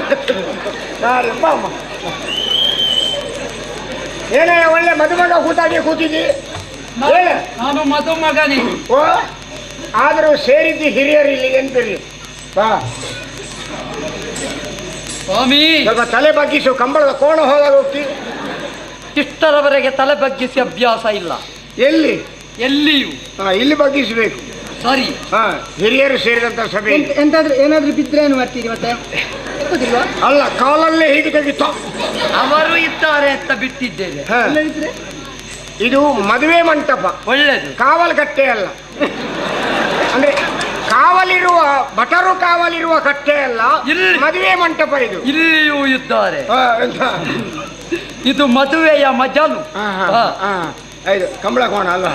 ಅಮ್ಮ. ಏನೇ ಒಳ್ಳೆ ಮದುಮಗ ಕೂತಾಗಿ ಕೂತಿದ್ದಿ? ಹೇಳ. ನಾನು ಮದುಮಗನೇ. ಓ ಆದರೂ ಸೇರಿದ್ದು ಹಿರಿಯರು ಇಲ್ಲಿಗೆ ಎಂತಿರಲಿ ಬಾ. ಸ್ವಾಮಿ! ಸ್ವಲ್ಪ ತಲೆ ಬಗ್ಗಿಸು ಕಂಬಳದ ಕೋಣ ಹೋದಾಗ ಹೋಗ್ತಿ. ಇಷ್ಟರವರೆಗೆ ತಲೆ ಬಗ್ಗಿಸಿ ಅಭ್ಯಾಸ ಇಲ್ಲ. ಎಲ್ಲಿ? ಎಲ್ಲಿಯೂ. ಹಾ ಇಲ್ಲಿ ಬಗ್ಗಿಸಬೇಕು. ಸರಿ. ಹಾ ಹಿರಿಯರು ಸೇರಿದಂತ ಸಭೆ ಎಂತ ಎಂತಾದ್ರೂ ಏನಾದ್ರೂ ಬಿದ್ರೆ ಏನು ಮಾಡ್ತೀರಿ ಮತ್ತೆ? ಅಲ್ಲ ಕಾಲಲ್ಲೇ ಹೀಗೆ ತೆಗಿತ. ಅವರು ಇದ್ದಾರೆ ಅಂತ ಬಿಟ್ಟಿದ್ದೇನೆ. ಹಾ. ಇಲ್ಲದಿದ್ರೆ? ಇದು ಮದುವೆ ಮಂಟಪ. ಒಳ್ಳೇದು. ಕಾವಲ್ ಕಟ್ಟೆ ಅಲ್ಲ. ಅಂದ್ರೆ ಕಾವಲಿರುವ ಭಟರು ಕಾವಲಿರುವ ಕಟ್ಟೆ ಅಲ್ಲ ಇಲ್ಲಿ. ಮದುವೆ ಮಂಟಪ ಇದು. ಇಲ್ಲಿಯೂ ಇದ್ದಾರೆ. ಇದು ಮದುವೆಯ ಮಜಲು. ಇದು ಕಂಬಳ ಕೋಣ ಅಲ್ವಾ?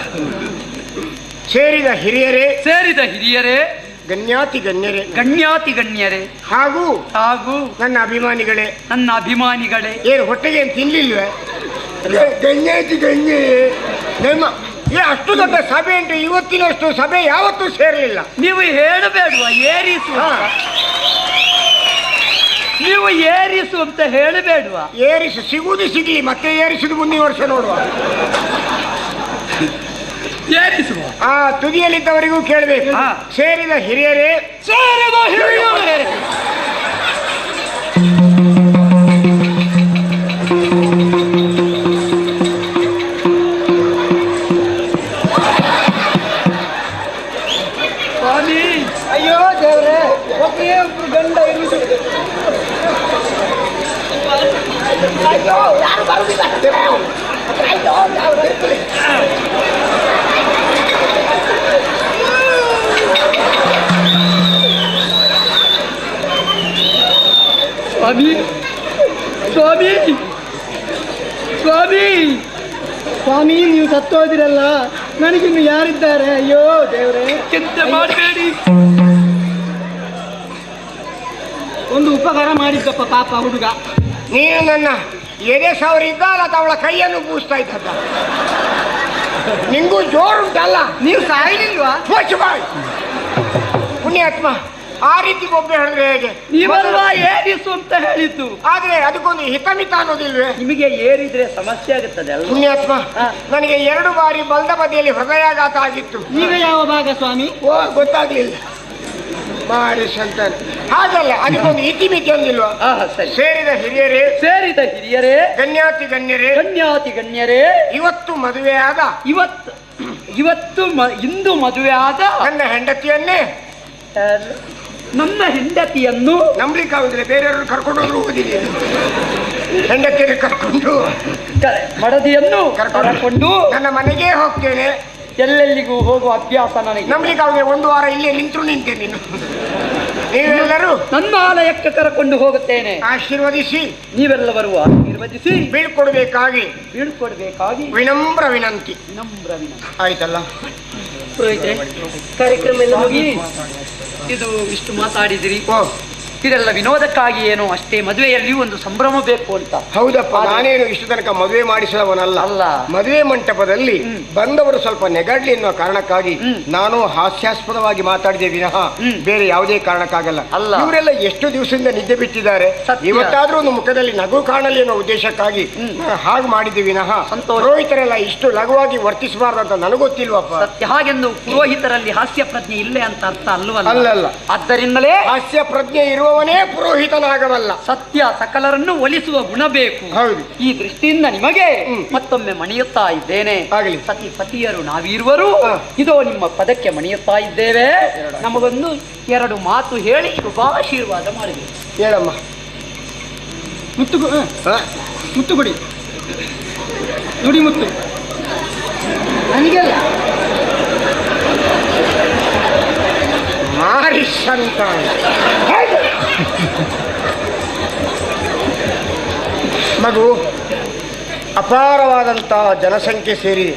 ಸೇರಿದ ಹಿರಿಯರೇ ಸೇರಿದ ಹಿರಿಯರೇ ಗಣ್ಯಾತಿ ಗಣ್ಯರೇ. ಗಣ್ಯಾತಿ ಗಣ್ಯರೇ. ಹಾಗೂ ಹಾಗೂ ನನ್ನ ಅಭಿಮಾನಿಗಳೇ. ನನ್ನ ಅಭಿಮಾನಿಗಳೇ. ಏನು ಹೊಟ್ಟೆಗೆ ಏನು ತಿನ್ಲಿಲ್ವೇ? ಗಣ್ಯಾತಿ ಗಣ್ಯ ನಿಮ್ಮ ಈ ಅಷ್ಟು ದೊಡ್ಡ ಸಭೆ ಉಂಟು. ಇವತ್ತಿನಷ್ಟು ಸಭೆ ಯಾವತ್ತೂ ಸೇರಲಿಲ್ಲ. ನೀವು ಹೇಳಬೇಡುವ ಏರಿಸು. ನೀವು ಏರಿಸು ಅಂತ ಹೇಳಬೇಡುವ. ಏರಿಸು ಸಿಗುವುದು ಸಿಗಲಿ ಮತ್ತೆ ಏರಿಸಿದ ಮುಂದಿನ ವರ್ಷ ನೋಡುವ. ಏರಿಸುವ. ಆ ತುದಿಯಲ್ಲಿದ್ದವರಿಗೂ ಕೇಳಬೇಕು. ಸೇರಿದ ಹಿರಿಯರೇ ಸೇರಿದ ಹಿರಿಯರೇ. ಒಬ್ಬನೇ ಒಬ್ರು ಗಂಡ ಇರುವುದು ಸ್ವಾಮಿ ಸ್ವಾಮಿ ಸ್ವಾಮಿ ಸ್ವಾಮಿ ನೀವು ಸತ್ತೋದಿರಲ್ಲ ನನಗಿನ್ನು ಯಾರಿದ್ದಾರೆ ಅಯ್ಯೋ ದೇವ್ರೆ ಚಿಂತೆ ಮಾಡಬೇಡಿ ಒಂದು ಉಪಕಾರ ಮಾಡಿದ್ದಪ್ಪ ಪಾಪ ಹುಡುಗ. ನೀನು ನನ್ನ ಎದೆ ಸಾವಿರ ಇದ್ದಾರ ಅವಳ ಕೈಯನ್ನು ಬೂಸ್ತಾ ಇದ್ದ ನಿಂಗೂ ಜೋರುಂಟಲ್ಲ ನೀವು ಸಾಯಿಲ್ವಾ ಬಾಯ್ ಪುಣ್ಯಾತ್ಮ ಆ ರೀತಿ ಗೊಬ್ಬರ ಹೇಳಿದ್ರೆ ಹೇಗೆ? ನೀವಲ್ವಾ ಏರಿಸು ಅಂತ ಹೇಳಿದ್ದು? ಆದ್ರೆ ಅದಕ್ಕೊಂದು ಹಿತಮಿತ ಅನ್ನೋದಿಲ್ವೇ? ನಿಮಗೆ ಏರಿದ್ರೆ ಸಮಸ್ಯೆ ಆಗುತ್ತದೆ ಪುಣ್ಯಾತ್ಮ ನನಗೆ ಎರಡು ಬಾರಿ ಬಲ್ದ ಬದಿಯಲ್ಲಿ ಹೃದಯಾಘಾತ ಆಗಿತ್ತು. ಈಗ ಯಾವ ಭಾಗ ಸ್ವಾಮಿ? ಓ ಗೊತ್ತಾಗ್ಲಿಲ್ಲ. ಮಾಡಿ ಸಂತಾನ. ಹಾಗಲ್ಲ ಅದಕ್ಕೊಂದು ಇತಿಮಿತಿ ಒಂದಿಲ್ವಾ? ಸರಿ. ಸೇರಿದ ಹಿರಿಯರೇ ಸೇರಿದ ಹಿರಿಯರೇ ಗಣ್ಯಾತಿ ಗಣ್ಯರೇ ಗಣ್ಯಾತಿ ಗಣ್ಯರೇ ಇವತ್ತು ಮದುವೆಯಾದ ಇವತ್ತು ಇವತ್ತು ಮ- ಇಂದು ಮದುವೆ ಆದ ನನ್ನ ಹೆಂಡತಿಯನ್ನೇ ನನ್ನ ಹೆಂಡತಿಯನ್ನು ನಂಬಲಿಕ್ಕಾಗುದಿಲ್ಲ ಬೇರೆಯವರು ಕರ್ಕೊಂಡು ಹೋದ್ರು ಓದಿಲ್ಲ ಹೆಂಡತಿಯನ್ನು ಕರ್ಕೊಂಡು ಕ- ಮಡದಿಯನ್ನು ಕರ್ಕೊಂಡು. ಕರಕೊಂಡು ನನ್ನ ಮನೆಗೆ ಹೋಗ್ತೇನೆ. ಎಲ್ಲೆಲ್ಲಿಗೂ ಹೋಗುವ ಅಭ್ಯಾಸ ನನಗೆ ನಂಬಲಿಕ್ಕೆ ಒಂದು ವಾರ ಇಲ್ಲೇ ನಿಂತರು ನಿಂತೆ ನೀನು. ನೀವೆಲ್ಲರೂ ನನ್ನ ಆಲಯಕ್ಕೆ ಕರಕೊಂಡು ಹೋಗುತ್ತೇನೆ. ಆಶೀರ್ವದಿಸಿ. ನೀವೆಲ್ಲ ಬರುವ ಆಶೀರ್ವದಿಸಿ. ಬೀಳ್ಕೊಡ್ಬೇಕಾಗಿ. ಬೀಳ್ಕೊಡ್ಬೇಕಾಗಿ. ವಿನಮ್ರ ವಿನಂತಿ. ವಿನಮ್ರ ವಿನಂತಿ. ಆಯ್ತಲ್ಲ? ಕಾರ್ಯಕ್ರಮ ಎಲ್ಲ ಮುಗಿ ಇದು ಇಷ್ಟು ಮಾತಾಡಿದಿರಿ. ಇದೆಲ್ಲ ವಿನೋದಕ್ಕಾಗಿ ಏನೋ ಅಷ್ಟೇ ಮದುವೆಯಲ್ಲಿಯೂ ಒಂದು ಸಂಭ್ರಮ ಬೇಕು ಅಂತ. ಹೌದಪ್ಪ ನಾನೇನು ಇಷ್ಟು ತನಕ ಮದುವೆ ಮಾಡಿಸಿದವನಲ್ಲ. ಅಲ್ಲ. ಮದುವೆ ಮಂಟಪದಲ್ಲಿ ಬಂದವರು ಸ್ವಲ್ಪ ನೆಗಡ್ಲಿ ಎನ್ನುವ ಕಾರಣಕ್ಕಾಗಿ ನಾನು ಹಾಸ್ಯಾಸ್ಪದವಾಗಿ ಮಾತಾಡಿದೆ ವಿನಃ. ಬೇರೆ ಯಾವುದೇ ಕಾರಣಕ್ಕಾಗಲ್ಲ. ಅಲ್ಲ. ಇವರೆಲ್ಲ ಎಷ್ಟು ದಿವಸದಿಂದ ನಿದ್ದೆ ಬಿಟ್ಟಿದ್ದಾರೆ. ಇವತ್ತಾದ್ರೂ ಒಂದು ಮುಖದಲ್ಲಿ ನಗು ಕಾಣಲಿ ಅನ್ನೋ ಉದ್ದೇಶಕ್ಕಾಗಿ ಹಾಗೆ ಮಾಡಿದ್ದೆ ವಿನಃ. ಪುರೋಹಿತರೆಲ್ಲ ಇಷ್ಟು ಲಘುವಾಗಿ ವರ್ತಿಸಬಾರ್ದು ಅಂತ ನನಗೊತ್ತಿಲ್ವಪ್ಪ ಸತ್ಯ. ಹಾಗೆಂದು ಪುರೋಹಿತರಲ್ಲಿ ಹಾಸ್ಯ ಪ್ರಜ್ಞೆ ಇಲ್ಲೇ ಅಂತ ಅರ್ಥ ಅಲ್ವಲ್ಲ? ಅಲ್ಲ ಆದ್ದರಿಂದಲೇ ಹಾಸ್ಯ ಪ್ರಜ್ಞೆ ಇರುವವನೇ ಪುರೋಹಿತನಾಗಬಲ್ಲ. ಸತ್ಯ ಸಕಲರನ್ನು ಒಲಿಸುವ ಗುಣ ಬೇಕು. ಹೌದು. ಈ ದೃಷ್ಟಿಯಿಂದ ನಿಮಗೆ ಮತ್ತೊಮ್ಮೆ ಮಣಿಯುತ್ತಾ ಇದ್ದೇನೆ. ಆಗಲಿ. ಸತಿ ಪತಿಯರು ನಾವಿರುವರು. ಇದೋ ನಿಮ್ಮ ಪದಕ್ಕೆ ಮಣಿಯುತ್ತಾ ಇದ್ದೇವೆ. ನಮಗೊಂದು ಎರಡು ಮಾತು ಹೇಳಿ ಶುಭಾಶೀರ್ವಾದ ಮಾಡಿದೆ ಹೇಳಮ್ಮ. ಮುತ್ತು? ಮುತ್ತು ಕೊಡಿ. ನುಡಿ ಮುತ್ತು. ನನಗೆಲ್ಲ. ಮಾರಿ ಸಂತಾನ ಹೇಗೆ? ಮಗು ಅಪಾರವಾದಂತಹ ಜನಸಂಖ್ಯೆ ಸೇರಿ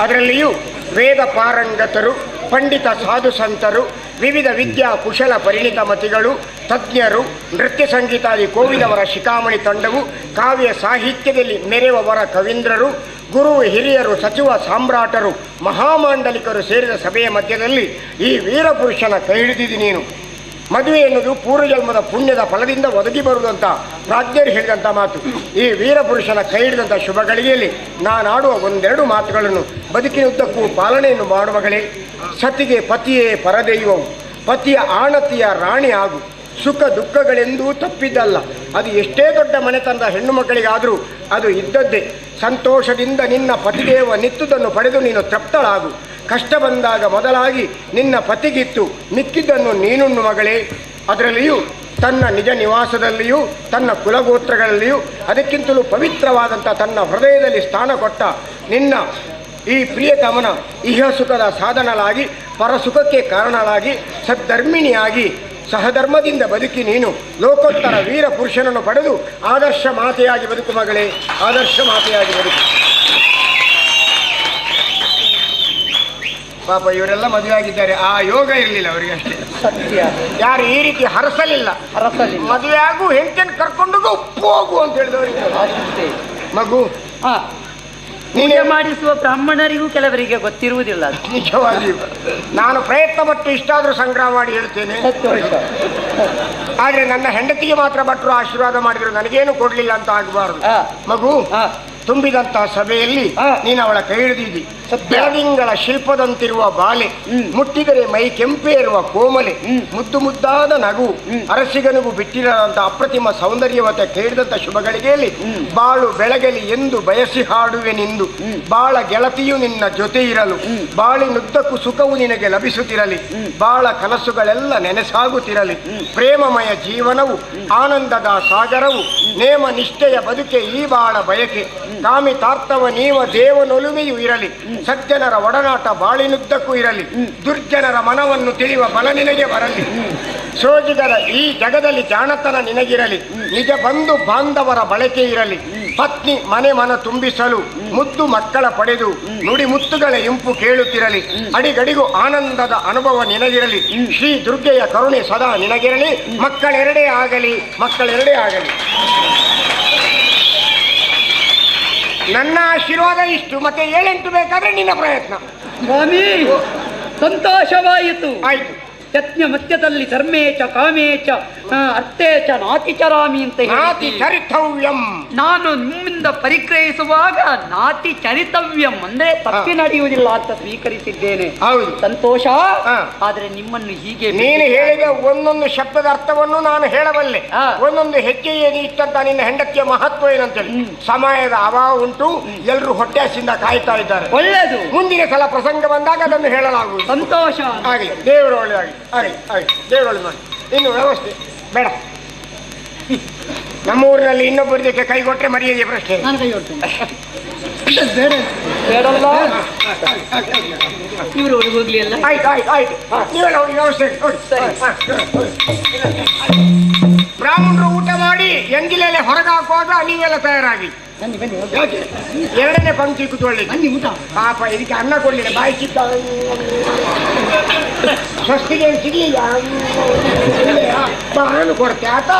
ಅದರಲ್ಲಿಯೂ ವೇದ ಪಾರಂಗತರು, ಪಂಡಿತ ಸಾಧು ಸಂತರು, ವಿವಿಧ ವಿದ್ಯಾ ಕುಶಲ ಪರಿಣಿತ ಮತಿಗಳು, ತಜ್ಞರು, ನೃತ್ಯ ಸಂಗೀತಾದಿ ಕೋವಿದವರ ಶಿಖಾಮಣಿ ತಂಡವು, ಕಾವ್ಯ ಸಾಹಿತ್ಯದಲ್ಲಿ ಮೆರೆಯುವವರ ಕವೀಂದ್ರರು, ಗುರು ಹಿರಿಯರು, ಸಚಿವ ಸಾಮ್ರಾಟರು, ಮಹಾಮಾಂಡಲಿಕರು ಸೇರಿದ ಸಭೆಯ ಮಧ್ಯದಲ್ಲಿ ಈ ವೀರಪುರುಷನ ಕೈ ಹಿಡಿದಿದ್ದು ನೀನು. ಮದುವೆ ಎನ್ನುವುದು ಪೂರ್ವಜನ್ಮದ ಪುಣ್ಯದ ಫಲದಿಂದ ಒದಗಿ ಬರುವುದಂತ ಪ್ರಾಜ್ಞರು ಹೇಳಿದಂಥ ಮಾತು. ಈ ವೀರಪುರುಷನ ಕೈ ಹಿಡಿದಂಥ ಶುಭ ಗಳಿಗೆಯಲ್ಲಿ ನಾನಾಡುವ ಒಂದೆರಡು ಮಾತುಗಳನ್ನು ಬದುಕಿನುದ್ದಕ್ಕೂ ಪಾಲನೆಯನ್ನು ಮಾಡುವಗಳೇ. ಸತಿಗೆ ಪತಿಯೇ ಪರದೈವವು ಪತಿಯ ಆಣತಿಯ ರಾಣಿ ಆಗು. ಸುಖ ದುಃಖಗಳೆಂದೂ ತಪ್ಪಿದ್ದಲ್ಲ. ಅದು ಎಷ್ಟೇ ದೊಡ್ಡ ಮನೆತನದ ಹೆಣ್ಣು ಮಕ್ಕಳಿಗಾದರೂ ಅದು ಇದ್ದದ್ದೇ. ಸಂತೋಷದಿಂದ ನಿನ್ನ ಪತಿದೇವ ನಿತ್ತುದನ್ನು ಪಡೆದು ನೀನು ತೃಪ್ತಳಾಗು. ಕಷ್ಟ ಬಂದಾಗ ಮೊದಲಾಗಿ ನಿನ್ನ ಪತಿಗಿತ್ತು. ಮಿಕ್ಕಿದ್ದನ್ನು ನೀನುಣ್ಣು ಮಗಳೇ. ಅದರಲ್ಲಿಯೂ ತನ್ನ ನಿಜ ನಿವಾಸದಲ್ಲಿಯೂ ತನ್ನ ಕುಲಗೋತ್ರಗಳಲ್ಲಿಯೂ ಅದಕ್ಕಿಂತಲೂ ಪವಿತ್ರವಾದಂಥ ತನ್ನ ಹೃದಯದಲ್ಲಿ ಸ್ಥಾನ ಕೊಟ್ಟ ನಿನ್ನ ಈ ಪ್ರಿಯತಮನ ಇಹ ಸುಖದ ಸಾಧನಲಾಗಿ ಪರಸುಖಕ್ಕೆ ಕಾರಣಲಾಗಿ ಸದ್ಧರ್ಮಿಣಿಯಾಗಿ, ಸಹಧರ್ಮದಿಂದ ಬದುಕಿ ನೀನು ಲೋಕೋತ್ತರ ವೀರ ಪುರುಷನನ್ನು ಪಡೆದು ಆದರ್ಶ ಮಾತೆಯಾಗಿ ಬದುಕು ಮಗಳೇ. ಆದರ್ಶ ಮಾತೆಯಾಗಿ ಬದುಕು. ಪಾಪ ಇವರೆಲ್ಲ ಮದುವೆ ಆಗಿದ್ದಾರೆ ಆ ಯೋಗ ಇರಲಿಲ್ಲ ಅವರಿಗೆ ಅಷ್ಟೇ. ಸತ್ಯ. ಯಾರು ಈ ರೀತಿ ಹರಸಲಿಲ್ಲ. ಹರಸಲಿಲ್ಲ. ಮದುವೆ ಆಗು ಹೆಂಡತಿಯನ್ನು ಕರ್ಕೊಂಡು ಹೋಗು, ಅಂತ ಹೇಳಿದವರಿಗೆ ಅಷ್ಟೇ ಮಗು ಹಾ. ಪೂಜೆ ಮಾಡಿಸುವ ಬ್ರಾಹ್ಮಣರಿಗೂ ಕೆಲವರಿಗೆ ಗೊತ್ತಿರುವುದಿಲ್ಲ ನಿಜವಾಗಿ. ನಾನು ಪ್ರಯತ್ನ ಪಟ್ಟು ಇಷ್ಟಾದರೂ ಸಂಗ್ರಹ ಮಾಡಿ ಹೇಳ್ತೇನೆ. ಆದರೆ ನನ್ನ ಹೆಂಡತಿಗೆ ಮಾತ್ರ ಭಟ್ರು ಆಶೀರ್ವಾದ ಮಾಡಿದ್ರು. ನನಗೇನು ಕೊಡಲಿಲ್ಲ ಅಂತ ಆಗಬಾರದು. ಮಗು ಹಾ. ತುಂಬಿದಂತಹ ಸಭೆಯಲ್ಲಿ. ನೀನು ಅವಳ ಕೈ ಹಿಡಿದಿದ್ದಿ. ಬೆಳದಿಂಗಳ ಶಿಲ್ಪದಂತಿರುವ ಬಾಲೆ ಮುಟ್ಟಿದರೆ ಮೈ ಕೆಂಪೇರುವ ಕೋಮಲೆ ಮುದ್ದು ಮುದ್ದಾದ ನಗು ಅರಸಿಗನಿಗೂ ಬಿಟ್ಟಿರದಂತ ಅಪ್ರತಿಮ ಸೌಂದರ್ಯವತೆ ಕೇಳಿದಂತ ಶುಭಗಳಿಗೆಯಲ್ಲಿ ಬಾಳು ಬೆಳಗಲಿ ಎಂದು ಬಯಸಿ ಹಾಡುವೆ ನಿಂದು. ಬಾಳ ಗೆಳತಿಯು ನಿನ್ನ ಜೊತೆ ಇರಲು ಬಾಳಿನುದ್ದಕ್ಕೂ ಸುಖವು ನಿನಗೆ ಲಭಿಸುತ್ತಿರಲಿ. ಬಾಳ ಕನಸುಗಳೆಲ್ಲ ನೆನೆಸಾಗುತ್ತಿರಲಿ. ಪ್ರೇಮಮಯ ಜೀವನವು ಆನಂದದ ಸಾಗರವು ನೇಮ ನಿಷ್ಠೆಯ ಬದುಕೆ ಈ ಬಾಳ ಬಯಕೆ. ಕಾಮಿತಾರ್ಥವ ನೀವ ದೇವನೊಲುಮೆಯೂ ಇರಲಿ. ಸಜ್ಜನರ ಒಡನಾಟ ಬಾಳಿನುದ್ದಕ್ಕೂ ಇರಲಿ. ದುರ್ಜನರ ಮನವನ್ನು ತಿಳಿಯುವ ಬಲ ನಿನಗೆ ಬರಲಿ. ಸೋಜಿಗರ ಈ ಜಗದಲ್ಲಿ ಜಾಣತನ ನಿನಗಿರಲಿ. ನಿಜ ಬಂಧು ಬಾಂಧವರ ಬಳಕೆ ಇರಲಿ. ಪತ್ನಿ ಮನೆ ಮನ ತುಂಬಿಸಲು ಮುದ್ದು ಮಕ್ಕಳ ಪಡೆದು ನುಡಿ ಮುತ್ತುಗಳ ಇಂಪು ಕೇಳುತ್ತಿರಲಿ. ಅಡಿಗಡಿಗೂ ಆನಂದದ ಅನುಭವ ನಿನಗಿರಲಿ. ಶ್ರೀ ದುರ್ಗೆಯ ಕರುಣೆ ಸದಾ ನಿನಗಿರಲಿ. ಮಕ್ಕಳೆರಡೇ ಆಗಲಿ. ಮಕ್ಕಳೆರಡೇ ಆಗಲಿ. ನನ್ನ ಆಶೀರ್ವಾದ ಇಷ್ಟು ಮತ್ತೆ ಏಳೆಂಟು ಬೇಕಾದ್ರೆ ನಿನ್ನ ಪ್ರಯತ್ನ. ಸ್ವಾಮಿ ಸಂತೋಷವಾಯಿತು. ಆಯ್ತು. ಯತ್ನ ಮತ್ಯದಲ್ಲಿ ಧರ್ಮೇ ಚ ಕಾಮೇ ಚ ಅರ್ಥೇ ಚ ನಾತಿ ಚರಾಮಿ ಅಂತ ನಾತಿ ಹೇಳಿ ಚರಿತವ್ಯಂ. ನಾನು ನಿಮ್ಮಿಂದ ಪರಿಗ್ರಹಿಸುವಾಗ ನಾತಿ ಚರಿತವ್ಯಂ ಅಂದ್ರೆ ತಪ್ಪಿ ನಡೆಯುವುದಿಲ್ಲ ಅಂತ ಸ್ವೀಕರಿಸಿದ್ದೇನೆ. ಹೌದು. ಸಂತೋಷ. ಆದ್ರೆ ನಿಮ್ಮನ್ನು ಹೀಗೆ ನೀನು ಹೇಳಿದ ಒಂದೊಂದು ಶಬ್ದದ ಅರ್ಥವನ್ನು ನಾನು ಹೇಳಬಲ್ಲೆ. ಒಂದೊಂದು ಹೆಜ್ಜೆ ಏನು ನಿನ್ನ ಹೆಂಡತಿಯ ಮಹತ್ವ ಏನಂತೇಳಿ. ಸಮಯದ ಅಭಾವ ಉಂಟು ಎಲ್ಲರೂ ಹೊಟ್ಟೆ ಹಸಿಂದ ಕಾಯ್ತಾ ಇದ್ದಾರೆ. ಒಳ್ಳೆಯದು. ಮುಂದಿನ ಸಲ ಪ್ರಸಂಗ ಬಂದಾಗ ಅದನ್ನು ಹೇಳಲಾಗುವುದು. ಸಂತೋಷ. ಆಗಲಿ ದೇವರು ಒಳ್ಳೆದಾಗಲಿ ಆಗಲಿ ಆಗಲಿ ದೇವರು ಒಳ್ಳೆ ಮಾಡಿ ಇನ್ನು ವ್ಯವಸ್ಥೆ ಬೇಡ. ನಮ್ಮ ಊರಿನಲ್ಲಿ ಜೊತೆ ಕೈ ಕೊಟ್ಟರೆ ಮರ್ಯಾದೆ ಪ್ರಶ್ನೆ. ನಾನು ಕೈ ಹೊಡ್ತೇನೆ ಇದು ಬೇಡ. ಬೇಡಲ್ಲ ಇವರು ಹೋಗ್ಲಿ ಅಲ್ಲ? ಆಯ್ತು ಆಯ್ತು ಆಯ್ತು. ನೀವೆಲ್ಲ ಹೋಗಿ ವ್ಯವಸ್ಥೆ ನೋಡಿ. ಸರಿ. ಬ್ರಾಹ್ಮಣರು ಊಟ ಮಾಡಿ ಎಂಗಿಲೆಲೆ ಹೊರಗೆ ಹಾಕುವಾಗ ನೀವೆಲ್ಲ ತಯಾರಾಗಿ ಬನ್ನಿ ಬನ್ನಿ. ಯಾಕೆ? ಎರಡನೇ ಪಂಕ್ತಿ ಕೂತ್ಕೊಳ್ಳಿ ಬನ್ನಿ ಊಟ ಪಾಪ ಇದಕ್ಕೆ ಅನ್ನ ಕೊಡ್ಲಿಲ್ಲ ಬಾಯಿ ಚಿಕ್ಕ ಸ್ವಸ್ತಿಗೆ ಸಿಗಲಿಲ್ಲ ಬಾ ನಾನು ಕೊಡ್ತೆ ಆತ.